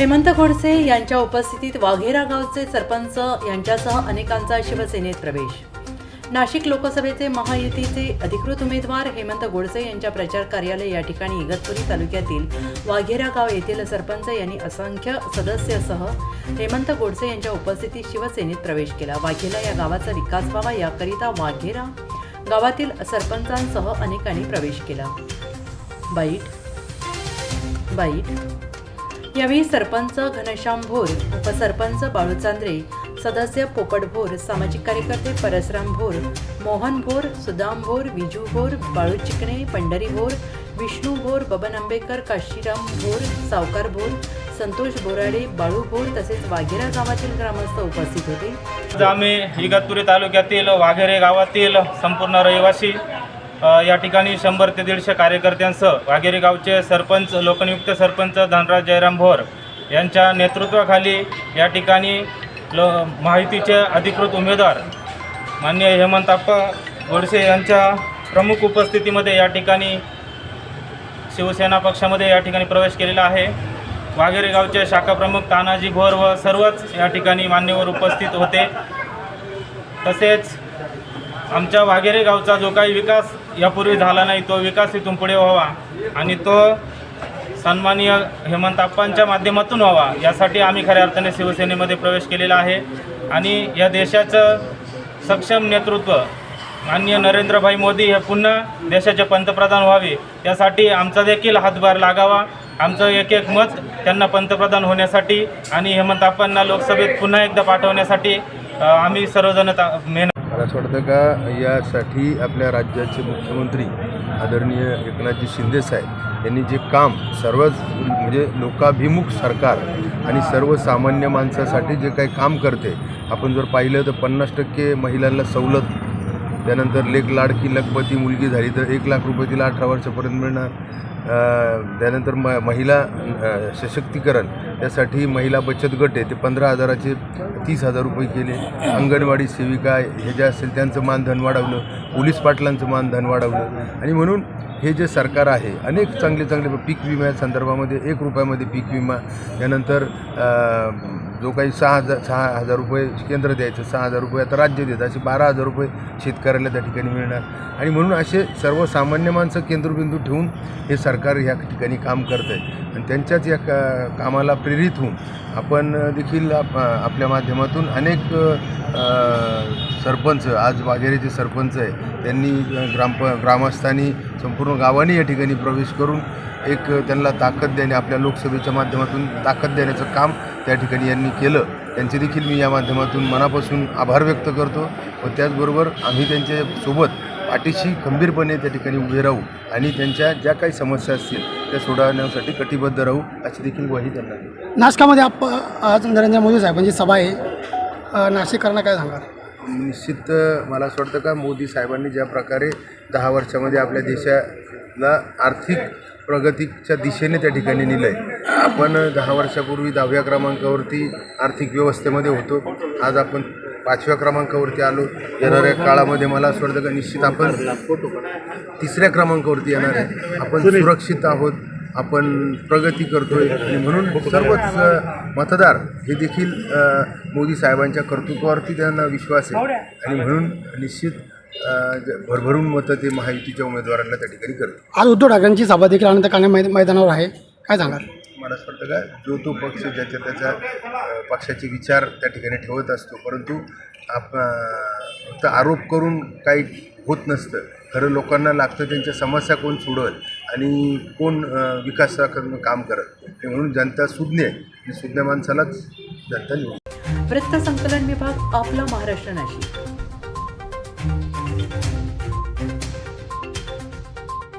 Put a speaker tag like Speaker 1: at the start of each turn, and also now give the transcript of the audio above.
Speaker 1: हेमंत गोडसे यांच्या उपस्थितीत वाघेरा गावचे सरपंच यांच्यासह अनेकांचा शिवसेनेत प्रवेश. नाशिक लोकसभेचे महायुतीचे अधिकृत उमेदवार हेमंत गोडसे यांच्या प्रचार कार्यालय या ठिकाणी इगतपुरी तालुक्यातील वाघेरा गाव येथील सरपंच यांनी असंख्य सदस्यसह हेमंत गोडसे यांच्या उपस्थितीत शिवसेनेत प्रवेश केला. वाघेरा या गावाचा विकास व्हावा याकरिता वाघेरा गावातील सरपंचांसह अनेकांनी प्रवेश केला. Bite bite. यावेळी सरपंच घनश्याम भोर उपसरपंच बाळू चांद्रे सदस्य पोपट भोर सामाजिक कार्यकर्ते परसराम भोर मोहन भोर सुदाम भोर विजू भोर बाळू चिकणे पंढरी भोर विष्णू भोर बबन आंबेकर काशीराम भोर सावकार भोर संतोष बोराडे बाळू भोर तसेच वाघेरा गावातील ग्रामस्थ उपस्थित होते.
Speaker 2: आम्ही इगतपुरी तालुक्यातील वाघेरे गावातील संपूर्ण रहिवासी या ठिकाणी शंभर ते दीडशे कार्यकर्त्यांसह वाघेरे गावचे सरपंच लोकनियुक्त सरपंच धनराज जयराम भोर यांच्या नेतृत्वाखाली या ठिकाणी लो माहितीचे अधिकृत उमेदवार मान्य हेमंतप्पा गोडसे यांच्या प्रमुख उपस्थितीमध्ये या ठिकाणी शिवसेना पक्षामध्ये या ठिकाणी प्रवेश केलेला आहे. वाघेरे गावचे शाखाप्रमुख तानाजी भोर व सर्वच या ठिकाणी मान्यवर उपस्थित होते. तसेच आमच्या वाघेरे गावचा जो काही विकास यापूर्वी झाला नाही तो विकास इथून पुढे व्हावा. आणि तो सन्माननीय हेमंत आप्पांच्या माध्यमातून व्हावा यासाठी आम्ही खऱ्या अर्थाने शिवसेनेमध्ये प्रवेश केलेला आहे. आणि या देशाचं सक्षम नेतृत्व माननीय नरेंद्रभाई मोदी हे पुन्हा देशाचे पंतप्रधान व्हावे त्यासाठी आमचा देखील हातभार लागावा. आमचं एक एक मत त्यांना पंतप्रधान होण्यासाठी आणि हेमंत आप्पांना लोकसभेत पुन्हा एकदा पाठवण्यासाठी आम्ही सर्वजण मेहनत
Speaker 3: मला असं वाटतं का यासाठी आपल्या राज्याचे मुख्यमंत्री आदरणीय एकनाथजी शिंदेसाहेब यांनी जे काम सर्वच म्हणजे लोकाभिमुख सरकार आणि सर्वसामान्य माणसासाठी जे काही काम करते आपण जर पाहिलं तर पन्नास टक्के महिलांना सवलत त्यानंतर लेख लाडकी लखपती मुलगी झाली तर एक लाख रुपये तिला अठरा वर्षापर्यंत मिळणार. त्यानंतर म महिला सशक्तीकरण त्यासाठी महिला बचत गट आहे. ते पंधरा हजाराचे तीस हजार रुपये केले. अंगणवाडी सेविका हे ज्या असेल त्यांचं मानधन वाढवलं. पोलीस पाटलांचं मानधन वाढवलं. आणि म्हणून हे जे सरकार आहे अनेक चांगले चांगले पीक विम्या संदर्भामध्ये एक रुपयामध्ये पीक विमा त्यानंतर जो काही सहा हजार सहा हजार रुपये केंद्र द्यायचं सहा हजार रुपये आता राज्य देतं असे बारा हजार रुपये शेतकऱ्याला त्या ठिकाणी मिळणार. आणि म्हणून असे सर्वसामान्य माणसं केंद्रबिंदू ठेवून हे सरकार ह्या ठिकाणी काम करत आहे आणि त्यांच्याच या का कामाला प्रेरित होऊन आपण देखील आप आपल्या माध्यमातून अनेक सरपंच आज वाघेरेचे सरपंच आहे त्यांनी ग्रामप ग्रामस्थांनी संपूर्ण गावाने या ठिकाणी प्रवेश करून एक त्यांना ताकद देणे आपल्या लोकसभेच्या माध्यमातून ताकद देण्याचं काम त्या ठिकाणी यांनी केलं. त्यांचे देखील मी या माध्यमातून मनापासून आभार व्यक्त करतो व त्याचबरोबर आम्ही त्यांच्यासोबत पाठीशी खंबीरपणे त्या ठिकाणी उभे राहू आणि त्यांच्या ज्या काही समस्या असतील त्या सोडवण्यासाठी कटिबद्ध राहू अशी देखील ग्वाही त्यांना
Speaker 4: नाशकामध्ये आप आज नरेंद्र मोदी साहेबांची सभा आहे. नाशिककरांना काय सांगाल?
Speaker 3: निश्चित मला असं वाटतं का मोदी साहेबांनी ज्या प्रकारे दहा वर्षामध्ये आपल्या देशाला आर्थिक प्रगतीच्या दिशेने त्या ठिकाणी नेलं आहे आपण दहा वर्षापूर्वी दहाव्या क्रमांकावरती आर्थिक व्यवस्थेमध्ये होतो. आज आपण पाचव्या क्रमांकावरती आलो. येणाऱ्या काळामध्ये मला असं वाटतं का निश्चित आपण तिसऱ्या क्रमांकावरती येणार आहे. आपण सुरक्षित आहोत. आपण प्रगती करतोय. आणि म्हणून सर्वच मतदार हे देखील मोदी साहेबांच्या कर्तृत्वावरती त्यांना विश्वास आहे. आणि म्हणून निश्चित भरभरून मतं ते महायुतीच्या उमेदवारांना त्या ठिकाणी करतील
Speaker 4: आज उद्धव ठाकरेंची सभा देखील अनंत काणे मै मैदानावर आहे. काय सांगाल?
Speaker 3: मला असं वाटतं का जो तो पक्ष ज्याच्या त्याच्या पक्षाचे विचार त्या ठिकाणी ठेवत असतो परंतु आप फक्त आरोप करून काही होत नसतं. खरं लोकांना लागतं त्यांच्या समस्या कोण सोडवत आणि कोण विकासाकडनं काम करत ते म्हणून जनता सुज्ञ आहे. सुज्ञ माणसालाच जनता निवडते
Speaker 1: वृत्त संकलन विभाग आपला महाराष्ट्र नाशिक.